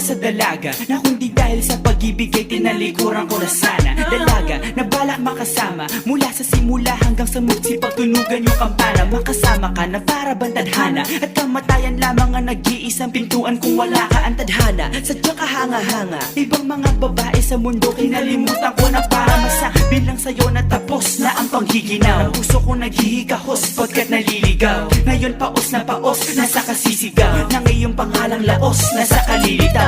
sa dalaga Na kundi dahil sa pag-ibig ay tinalikuran ko na sana. Dalaga na balak makasama Mula sa simula hanggang sa mugsi Pagtunugan yung kampana. Makasama ka na para bang tadhana At kamatayan lamang ang nag-iisang pintuan Kung wala ka ang tadhana. Sadyang kahanga-hanga Ibang mga babae sa mundo Kinalimutan ko na para masabi lang sa'yo na tapos na ang panghiginaw Ang puso ko naghihikahos pagkat naliligaw. Ngayon paos na paos, nasa kasisigaw. Ng iyong pangalang laos, nasa kalilitaw